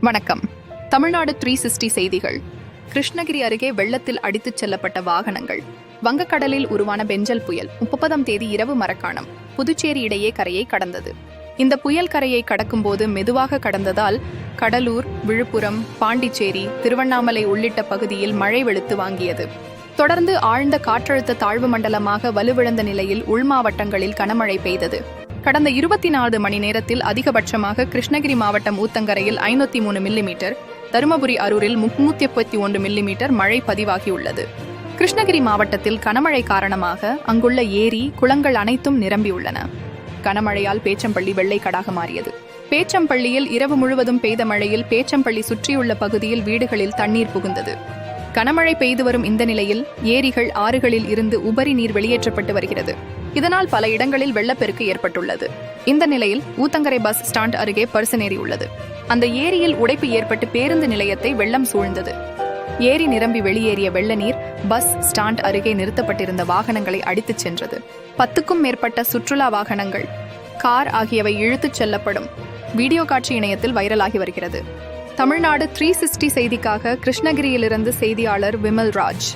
வணக்கம். Tamil Nadu three sixty செய்திகள். கிருஷ்ணகிரி அருகே வெள்ளத்தில் அடித்துச் செல்லப்பட்ட வாகனங்கள். வங்கக்கடலில் உருவான பெஞ்சல் புயல் முப்பதாம் தேதி இரவு மரக்காணம். புதுச்சேரி இடையே கரையை கடந்தது. இந்த புயல் கரையை கடக்கும்போது மெதுவாக கடந்ததால் கடலூர் விழுப்புரம் பாண்டிச்சேரி திருவண்ணாமலை உள்ளிட்ட பகுதியில் மழை வெளுத்து வாங்கியது. தொடர்ந்து ஆழ்ந்த காற்றழுத்த தாழ்வு மண்டலமாக வலுவிழந்த நிலையில் உள் மாவட்டங்களில் கனமழை பெய்தது. கடந்த இருபத்தி நாலு மணி நேரத்தில் அதிகபட்சமாக கிருஷ்ணகிரி மாவட்டம் ஊத்தங்கரையில் ஐநூத்தி மூணு மில்லிமீட்டர் தருமபுரி அரூரில் முன்னூத்தி முப்பத்தி ஒன்று மில்லிமீட்டர் மழை பதிவாகியுள்ளது. கிருஷ்ணகிரி மாவட்டத்தில் கனமழை காரணமாக அங்குள்ள ஏரி குளங்கள் அனைத்தும் நிரம்பியுள்ளன. கனமழையால் பேச்சம்பள்ளி வெள்ளைக்கடாக மாறியது. பேச்சம்பள்ளியில் இரவு முழுவதும் பெய்த மழையில் பேச்சம்பள்ளி சுற்றியுள்ள பகுதியில் வீடுகளில் தண்ணீர் புகுந்தது. கனமழை பெய்து வரும் இந்த நிலையில் ஏரிகள் ஆறுகளில் இருந்து உபரி நீர் வெளியேற்றப்பட்டு வருகிறது. இதனால் பல இடங்களில் வெள்ளப்பெருக்கு ஏற்பட்டுள்ளது. இந்த நிலையில் ஊத்தங்கரை பஸ் ஸ்டாண்ட் அருகே பரிசனேறி உள்ளது. அந்த ஏரியில் உடைப்பு ஏற்பட்டு பேருந்து நிலையத்தை வெள்ளம் சூழ்ந்தது. ஏரி நிரம்பி வெளியேறிய வெள்ள நீர் பஸ் ஸ்டாண்ட் அருகே நிறுத்தப்பட்டிருந்த வாகனங்களை அடித்துச் சென்றது. பத்துக்கும் மேற்பட்ட சுற்றுலா வாகனங்கள் கார் ஆகியவை இழுத்துச் செல்லப்படும். வீடியோ காட்சி இணையத்தில் வைரலாகி வருகிறது. தமிழ்நாடு த்ரீ சிக்ஸ்டி செய்திக்காக கிருஷ்ணகிரியிலிருந்து செய்தியாளர் விமல் ராஜ்.